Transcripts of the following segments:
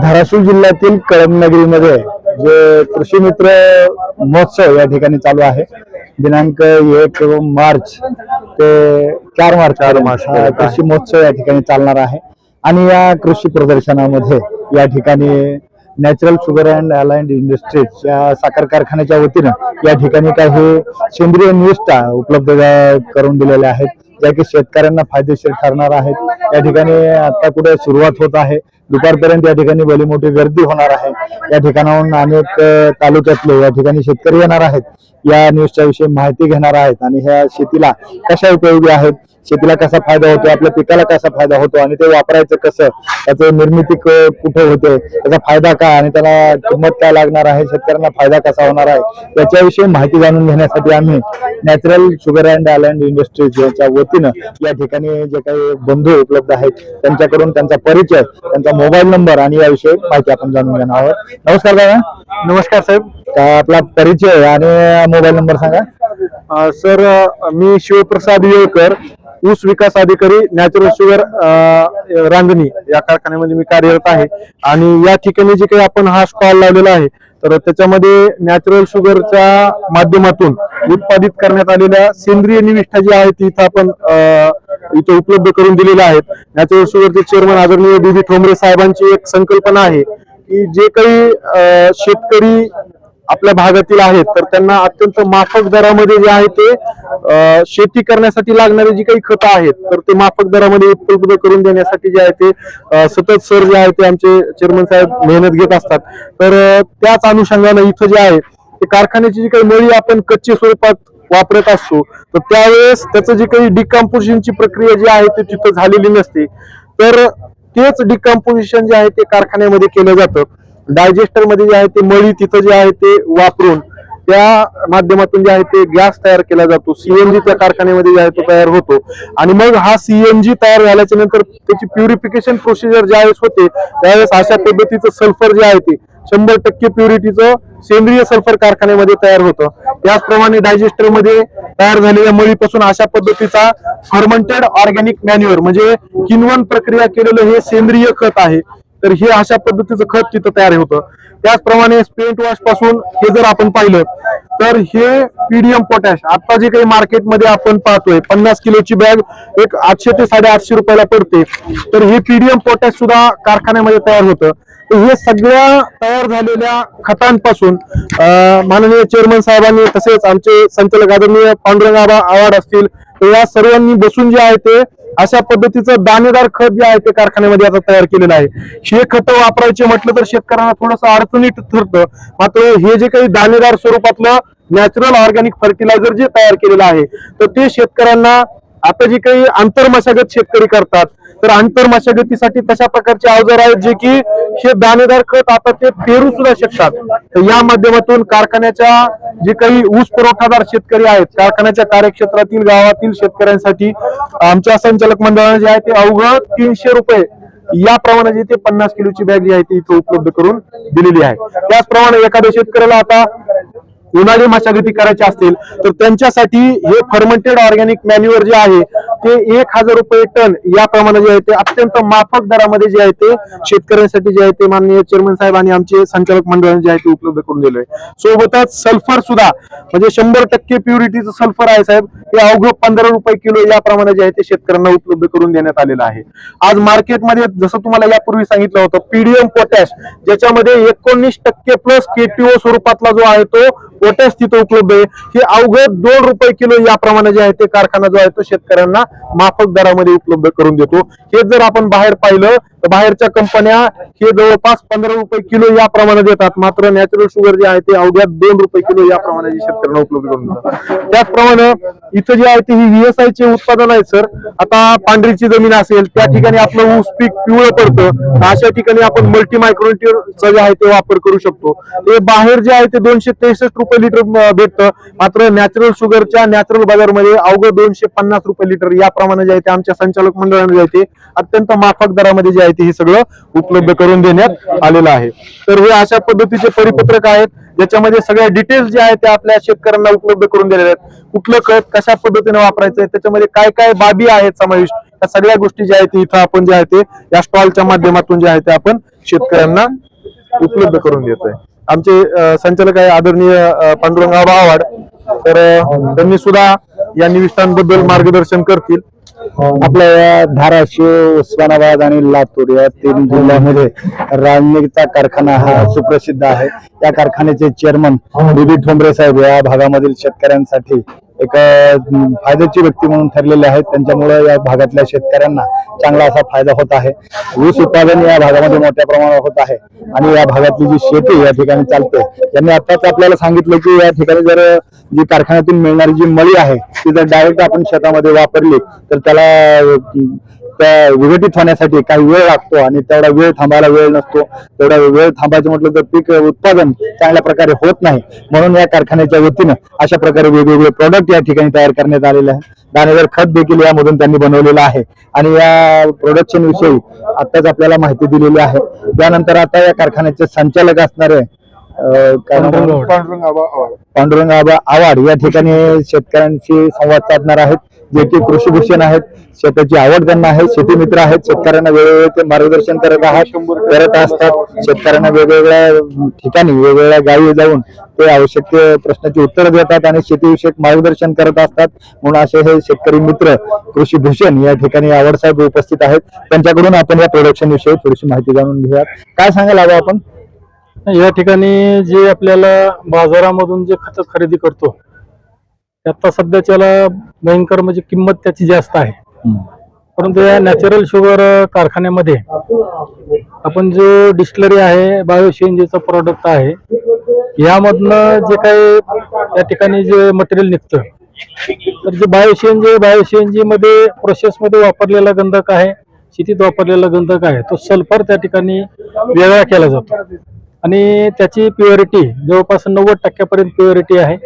धाराशिव जिल्ह्यातील कळमनगरीमध्ये जे कृषी मित्र महोत्सव या ठिकाणी चालू आहे. दिनांक एक मार्च ते चार मार्च चार मार्च. कृषी महोत्सव या ठिकाणी चालणार आहे. आणि या कृषी प्रदर्शनामध्ये या ठिकाणी natural sugar and allied industries या साखर कारखान्याच्या वतीनं या ठिकाणी काही सेंद्रिय निविष्ठा उपलब्ध करून दिलेल्या आहेत. ज्या की शेतकऱ्यांना फायदेशीर ठरणार आहेत. या ठिकाणी आता कुठे सुरुवात होत आहे. दुपारपर्यंत या ठिकाणी भली मोठी गर्दी होणार आहे. या ठिकाणाहून अनेक तालुक्यातले या ठिकाणी शेतकरी येणार आहेत. या न्यूजच्या विषयी माहिती घेणार आहेत आणि ह्या शेतीला कशा उपयोगी आहेत शेतीला कसा फायदा होतो आपल्या पिकाला कसा फायदा होतो आणि ते वापरायचं कसं त्याचं निर्मिती कुठे होते त्याचा फायदा काय आणि त्याला किंमत काय लागणार आहे शेतकऱ्यांना फायदा कसा होणार आहे याच्याविषयी माहिती जाणून घेण्यासाठी आम्ही natural sugar and island industries यांच्या वतीनं या ठिकाणी जे काही बंधू उपलब्ध आहेत त्यांच्याकडून त्यांचा परिचय त्यांचा मोबाईल नंबर आणि याविषयी माहिती आपण जाणून घेणार आहोत. नमस्कार दादा. नमस्कार साहेब. आपला परिचय आणि मोबाईल नंबर सांगा. सर मी शिवप्रसाद येळकर ऊस विकास अधिकारी नॅचरल शुगर रांगणी या कारखान्यामध्ये मी कार्यरत आहे. आणि या ठिकाणी जे काही आपण हा स्टॉल लावलेला आहे तर त्याच्यामध्ये नॅचरल शुगरच्या माध्यमातून उत्पादित करण्यात आलेल्या सेंद्रिय निविष्ठा जी आहे ती इथं आपण इथं इथे उपलब्ध करून दिलेल्या आहेत. नॅचरल शुगरचे चेअरमन आदरणीय बीबी ठोंबरे साहेबांची एक संकल्पना आहे की जे काही शेतकरी आपल्या भागातील आहेत तर त्यांना अत्यंत माफक दरामध्ये जे आहे ते शेती करण्यासाठी लागणारी जी काही खतं आहेत तर ते माफक दरामध्ये उपलब्ध करून देण्यासाठी जे आहे ते सतत सर जे आहे ते आमचे चेअरमन साहेब मेहनत घेत असतात. तर त्याच अनुषंगाने इथं जे आहे ते कारखान्याची जी काही मळी आपण कच्चे स्वरूपात वापरत असतो तर त्यावेळेस त्याचं जी काही डिकम्पोजिशनची प्रक्रिया जी आहे ती तिथं झालेली नसते. तर तेच डिकम्पोजिशन जे आहे ते कारखान्यामध्ये केलं जातं. डायजेस्टरमध्ये जे आहे ते मळी तिथं जे आहे ते वापरून त्या माध्यमातून जे आहे ते गॅस तयार केला जातो. सीएनजी त्या कारखान्यामध्ये जे आहे तो तयार होतो. आणि मग हा सीएनजी तयार झाल्याच्यानंतर त्याची प्युरिफिकेशन प्रोसिजर ज्यावेळेस होते त्यावेळेस अशा पद्धतीचं सल्फर जे आहे ते शंभर टक्के प्युरिटीचं सेंद्रिय सल्फर कारखान्यामध्ये तयार होतं. त्याचप्रमाणे डायजेस्टरमध्ये तयार झालेल्या मळीपासून अशा पद्धतीचा फर्मंटेड ऑर्गॅनिक मॅन्युअर म्हणजे किनवन प्रक्रिया केलेलं हे सेंद्रिय खत आहे. तर हे अशा पद्धतीचं खत तिथं तयार होतं. त्याचप्रमाणे स्पेंट वॉशपासून हे जर आपण पाहिलं तर हे पीडीएम पोटॅश आता जे काही मार्केटमध्ये आपण पाहतोय पन्नास किलोची बॅग एक आठशे ते साडेआठशे रुपयाला पडते. तर हे पीडीएम पोटॅश सुद्धा कारखान्यामध्ये तयार होतं. तर हे सगळ्या तयार झालेल्या खतांपासून माननीय चेअरमन साहेबांनी तसेच आमचे संचालक आदरणीय पांडुरंग आवाड असतील तर या सर्वांनी बसून जे आहे ते अशा पद्धतीचं दाणेदार खत जे आहे ते कारखान्यामध्ये आता तयार केलेलं आहे. हे खत वापरायचे म्हटलं तर शेतकऱ्यांना थोडंसं अडचणीत ठरतं. मात्र हे जे काही दाणेदार स्वरूपातलं नॅचरल ऑर्गॅनिक फर्टिलायझर जे तयार केलेलं आहे तर ते शेतकऱ्यांना आता जे काही आंतरमशागत शेतकरी करतात तर आंतरमशागतीसाठी तशा प्रकारचे अवजार आहेत जे की हे दाणेदार खत आता ते पेरू सुद्धा शकतात. तर या माध्यमातून कारखान्याच्या जे काही ऊस पुरवठादार शेतकरी आहेत कारखान्याच्या कार्यक्षेत्रातील गावातील शेतकऱ्यांसाठी आमच्या संचालक मंडळाने जे आहे ते अवघड तीनशे रुपये याप्रमाणे जे ते पन्नास किलोची बॅग जी आहे ती इथं उपलब्ध करून दिलेली आहे. त्याचप्रमाणे एखाद्या शेतकऱ्याला आता उन्हाळी मशागती करायची असतील तर त्यांच्यासाठी हे फर्मंटेड ऑर्गॅनिक मॅन्युअर जे आहे ते एक हजार रुपये टन या प्रमाणे जे आहे ते अत्यंत माफक दरामध्ये जे आहे ते शेतकऱ्यांसाठी जे आहे ते माननीय चेअरमन साहेब आणि आमचे संचालक मंडळाने जे आहे ते उपलब्ध करून दिले सोबतच सल्फर सुद्धा म्हणजे शंभर टक्के प्युरिटीचं सल्फर आहे साहेब हे अवघं पंधरा रुपये किलो या प्रमाणे जे आहे ते शेतकऱ्यांना उपलब्ध करून देण्यात आलेलं आहे. आज मार्केटमध्ये जसं तुम्हाला यापूर्वी सांगितलं होतं पीडीएम पोटॅश ज्याच्यामध्ये एकोणीस टक्के प्लस केटीओ स्वरूपातला जो आहे तो पोटॅश तिथं उपलब्ध आहे. की अवघं दोन रुपये किलो याप्रमाणे जे आहे ते कारखाना जो आहे तो शेतकऱ्यांना माफक दरामध्ये उपलब्ध करून देतो. हे जर आपण बाहेर पाहिलं तर बाहेरच्या कंपन्या हे जवळपास पंधरा रुपये किलो याप्रमाणे देतात. मात्र नॅचरल शुगर जे आहे ते अवघ्या दोन रुपये किलो याप्रमाणे जे शेतकऱ्यांना उपलब्ध करून देतात. त्याचप्रमाणे इथं जे आहे ते ही व्हीएसआय चे उत्पादन आहे सर. आता पांढरीची जमीन असेल त्या ठिकाणी आपलं ऊस पीक पिवळं पडतं. तर अशा ठिकाणी आपण मल्टी मायक्रोन्युट्रियनचा जे आहे ते वापर करू शकतो. ते बाहेर जे आहे ते दोनशे त्रेसष्ट रुपये लिटर भेटतं. मात्र नॅचरल शुगरच्या नॅचरल बाजारमध्ये अवघं दोनशे पन्नास रुपये लिटर याप्रमाणे जे आहे ते आमच्या संचालक मंडळाने जे आहे ते अत्यंत माफक दरामध्ये जे आहे ते हे सगळं उपलब्ध करून देण्यात आलेलं आहे. तर हे अशा पद्धतीचे परिपत्रक आहेत. ज्याच्यामध्ये सगळ्या डिटेल्स जे आहेत ते आपल्या शेतकऱ्यांना उपलब्ध करून दिलेले आहेत. कुठलं खत कशा पद्धतीने वापरायचं त्याच्यामध्ये काय काय बाबी आहेत समाविष्ट या सगळ्या गोष्टी ज्या आहेत इथं आपण जे आहे ते या स्टॉलच्या माध्यमातून जे आहे ते आपण शेतकऱ्यांना उपलब्ध करून देतोय. आमचे संचालक आहे आदरणीय पांडुरंगा आव्हाड तर त्यांनी सुद्धा या निविष्ठांबद्दल मार्गदर्शन करतील. आपल्या या धाराशिव उस्मानाबाद आणि लातूर या तीन जिल्ह्यामध्ये राजनीचा कारखाना हा सुप्रसिद्ध आहे. या कारखान्याचे चेअरमन बी ठोंबरे साहेब या भागामधील शेतकऱ्यांसाठी एक फायद्याची व्यक्ती म्हणून ठरलेले आहेत. त्यांच्यामुळे या भागातल्या शेतकऱ्यांना चांगला असा फायदा होत आहे. ऊस उत्पादन या भागामध्ये मोठ्या प्रमाणावर होत आहे. आणि या भागातली जी शेती या ठिकाणी चालते त्यांनी आताच आपल्याला सांगितलं की या ठिकाणी जर जी कारखान्यातून मिळणारी जी मळी आहे ती जर डायरेक्ट आपण शेतामध्ये वापरली तर त्याला त्या विघटित होण्यासाठी काही वेळ लागतो आणि तेवढा वेळ थांबायला वेळ नसतो. तेवढा वेळ थांबायचं म्हटलं तर पीक उत्पादन चांगल्या प्रकारे होत नाही. म्हणून या कारखान्याच्या वतीनं अशा प्रकारे वेगवेगळे प्रोडक्ट या ठिकाणी तयार करण्यात आलेले आहे दाणेदार खत देखील यामधून त्यांनी बनवलेलं आहे. आणि या प्रोडक्शन विषयी आताच आपल्याला माहिती दिलेली आहे. त्यानंतर आता या कारखान्याचे संचालक असणारे? पांडुरंग आबा आवाड या ठिकाणी शेतकऱ्यांशी संवाद साधणार आहेत. जे की कृषी भूषण आहेत शेताची आवड त्यांना आहे शेती मित्र आहेत शेतकऱ्यांना वेगवेगळे ते मार्गदर्शन करत आहात करत असतात. शेतकऱ्यांना वेगवेगळ्या ठिकाणी वेगवेगळ्या गावी जाऊन ते आवश्यक ते प्रश्नाची उत्तर देतात आणि शेतीविषयक मार्गदर्शन करत असतात. म्हणून असे हे शेतकरी मित्र कृषी भूषण या ठिकाणी आवड साहेब उपस्थित आहेत. त्यांच्याकडून आपण या प्रोडक्शन विषयी थोडीशी माहिती जाणून घेऊयात. काय सांगाल हवं आपण? या ठिकाणी जे आपल्याला बाजारामधून जे खत खरेदी करतो आता सध्याच्याला भयंकर म्हणजे किंमत त्याची जास्त आहे. परंतु या नॅचरल शुगर कारखान्यामध्ये आपण जो डिस्टलरी आहे बायो सीएनजीचा प्रोडक्ट आहे यामधनं जे काही त्या ठिकाणी जे मटेरियल निघतं तर जे बायो सीएनजी बायो सीएनजी मध्ये प्रोसेसमध्ये वापरलेला गंधक आहे शेतीत वापरलेला गंधक आहे तो सल्फर त्या ठिकाणी वेगळा केला जातो. आणि त्याची प्युरिटी जवळपास नव्वद टक्क्यापर्यंत प्युरिटी आहे.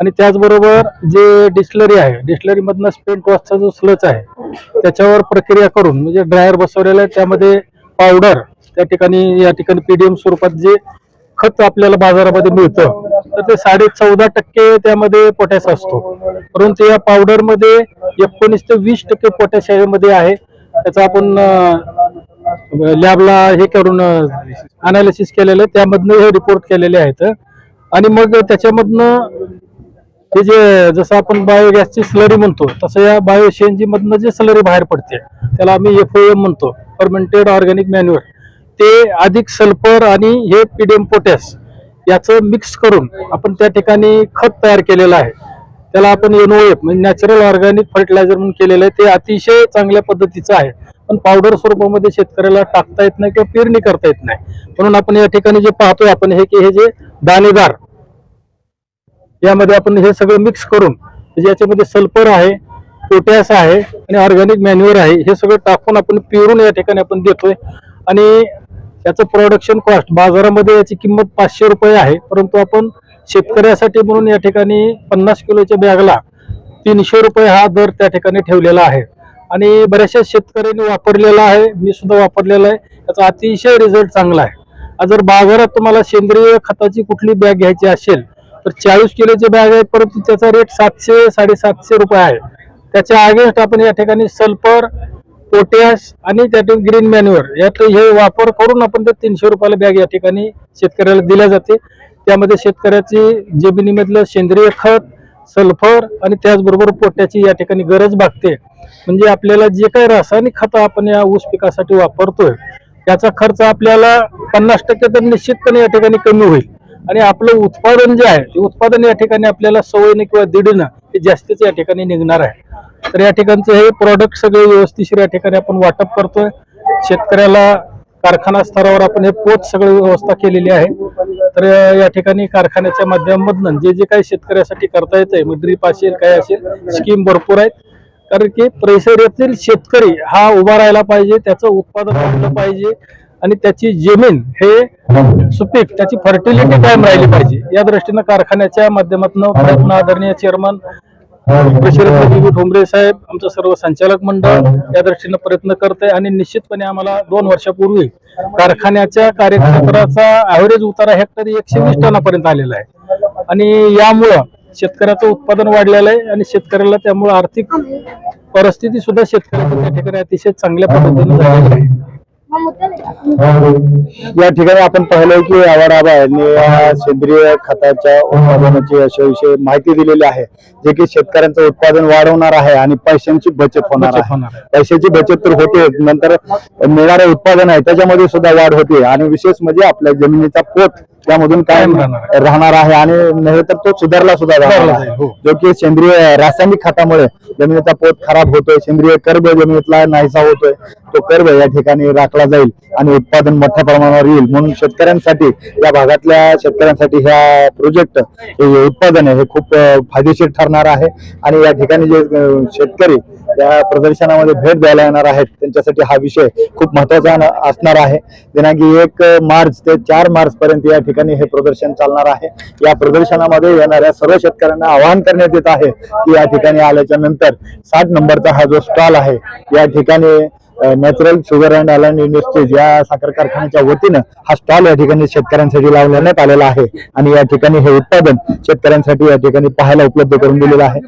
आणि त्याचबरोबर जे डिस्टलरी आहे डिस्लरीमधनं स्पेंट वॉशचा जो स्लच आहे त्याच्यावर प्रक्रिया करून म्हणजे ड्रायर बसवलेला आहे त्यामध्ये पावडर त्या ठिकाणी या ठिकाणी पीडीएम स्वरूपात जे खत आपल्याला बाजारामध्ये मिळतं तर ते साडे चौदा टक्के त्यामध्ये पोटॅश असतो. परंतु या पावडरमध्ये एकोणीस ते वीस टक्के पोटॅश यामध्ये आहे. त्याचा आपण लॅबला हे करून अनालिसिस केलेलं आहे. त्यामधनं हे रिपोर्ट केलेले आहेत. आणि मग त्याच्यामधनं हे जे जसं आपण बायोगॅसची स्लरी म्हणतो तसं या बायो सीएनजी मधनं जे स्लरी बाहेर पडते त्याला आम्ही एफओएम म्हणतो फर्मेंटेड ऑर्गॅनिक मॅन्युअर ते अधिक सल्फर आणि हे पीडीएम पोटॅश याचं मिक्स करून आपण त्या ठिकाणी खत तयार केलेलं आहे. त्याला आपण एनओएफ म्हणजे नॅचरल ऑर्गॅनिक फर्टिलायझर म्हणून केलेलं आहे. ते अतिशय चांगल्या पद्धतीचं आहे. पण पावडर स्वरूपामध्ये शेतकऱ्याला टाकता येत नाही किंवा पेरणी करता येत नाही. म्हणून आपण या ठिकाणी जे पाहतोय आपण हे की हे जे दाणेदार यामध्ये आपण हे सगळं मिक्स करून म्हणजे याच्यामध्ये सल्फर आहे पोटॅश आहे आणि ऑर्गॅनिक मॅन्युअर आहे हे सगळं टाकून आपण पिरून या ठिकाणी आपण देतोय. आणि याचं प्रोडक्शन कॉस्ट बाजारामध्ये याची किंमत पाचशे रुपये आहे परंतु आपण शेतकऱ्यासाठी म्हणून या ठिकाणी पन्नास किलोच्या बॅगला तीनशे रुपये हा दर त्या ठिकाणी ठेवलेला आहे. आणि बऱ्याचशा शेतकऱ्यांनी वापरलेला आहे मी सुद्धा वापरलेला आहे याचा अतिशय रिझल्ट चांगला आहे. जर बाजारात तुम्हाला सेंद्रिय खताची कुठली बॅग घ्यायची असेल तर चाळीस किलोची बॅग आहे परंतु त्याचा रेट सातशे साडेसातशे रुपये आहे. त्याच्या अगेन्स्ट आपण या ठिकाणी सल्फर पोटॅश आणि त्या ठिकाणी ग्रीन मॅन्युअर यात हे वापर करून आपण ते तीनशे रुपयाला बॅग या ठिकाणी शेतकऱ्याला दिल्या जाते. त्यामध्ये शेतकऱ्याची जमिनीमधलं सेंद्रिय खत सल्फर आणि त्याचबरोबर पोट्याची या ठिकाणी गरज भागते. म्हणजे आपल्याला जे काही रासायनिक खतं आपण या ऊस पिकासाठी वापरतोय त्याचा खर्च आपल्याला पन्नास टक्के तर निश्चितपणे या ठिकाणी कमी होईल. आणि आपलं उत्पादन जे आहे ते उत्पादन या ठिकाणी आपल्याला सवयीने किंवा दीडनं हे जास्तीच या ठिकाणी निघणार आहे. तर या ठिकाणचं हे प्रॉडक्ट सगळे व्यवस्थिशीर या ठिकाणी आपण वाटप करतोय. शेतकऱ्याला कारखाना स्तरावर आपण हे पोच सगळी व्यवस्था केलेली आहे. तर या ठिकाणी कारखान्याच्या माध्यमातून जे जे काही शेतकऱ्यासाठी करता येतंय मग ड्रीप असेल काय असेल स्कीम भरपूर आहेत. कारण की परिसरातील शेतकरी हा उभा राहायला पाहिजे त्याचं उत्पादन वाढलं पाहिजे. आणि त्याची जमीन हे सुपीक त्याची फर्टिलिटी कायम राहिली पाहिजे. या दृष्टीनं कारखान्याच्या माध्यमातून प्रयत्न आदरणीय चेअरमन ठोंबरे साहेब आमचं सर्व संचालक मंडळ या दृष्टीनं प्रयत्न करत आहे आणि निश्चितपणे आम्हाला दोन वर्षापूर्वी कारखान्याच्या कार्यक्षेत्राचा ऍव्हरेज उतारा हेक्टरी एकशे वीस टनापर्यंत आलेला आहे. आणि यामुळं शेतकऱ्याचं उत्पादन वाढलेलं आहे आणि शेतकऱ्याला त्यामुळे आर्थिक परिस्थिती सुद्धा शेतकऱ्याच्या त्या ठिकाणी अतिशय चांगल्या पद्धतीने झालेली आहे. या ठिकाणी आपण पाहिलंय की आवाडाबा यांनी या सेंद्रिय खताच्या उत्पादनाची अशाविषयी माहिती दिलेली आहे जे की शेतकऱ्यांचं उत्पादन वाढवणार आहे आणि पैशांची बचत होणार बचत आहे. होणार आहे. पैशाची बचत तर होते नंतर मिळणारं उत्पादन आहे त्याच्यामध्ये सुद्धा वाढ होते. आणि विशेष म्हणजे आपल्या जमिनीचा पोत त्यामधून कायम कायम राहणार आहे आणि नव्हे तर तो सुधारला सुद्धा जाणार आहे. हो. जो की सेंद्रिय रासायनिक खतामुळे जमिनीचा पोत खराब होतोय सेंद्रिय कर्ब जमिनीतला नाहीसा होतोय तो कर्ब या ठिकाणी राखला जाईल आणि उत्पादन मोठ्या प्रमाणावर येईल म्हणून शेतकऱ्यांसाठी या भागातल्या शेतकऱ्यांसाठी ह्या प्रोजेक्ट हे उत्पादन आहे हे खूप फायदेशीर ठरणार आहे आणि या ठिकाणी जे शेतकरी त्या प्रदर्शनामध्ये भेट द्यायला येणार आहेत त्यांच्यासाठी हा विषय खूप महत्त्वाचा असणार आहे. दिनांकी एक मार्च ते चार मार्च पर्यंत या ठिकाणी हे प्रदर्शन चालणार आहे. या प्रदर्शनामध्ये येणाऱ्या सर्व शेतकऱ्यांना आवाहन करण्यात येत आहे की या ठिकाणी आल्याच्यानंतर साठ नंबरचा हा जो स्टॉल आहे या ठिकाणी natural sugar and allied industries या साखर कारखान्याच्या वतीनं हा स्टॉल या ठिकाणी शेतकऱ्यांसाठी लावण्यात आलेला आहे. आणि या ठिकाणी हे उत्पादन शेतकऱ्यांसाठी या ठिकाणी पाहायला उपलब्ध करून दिलेलं आहे.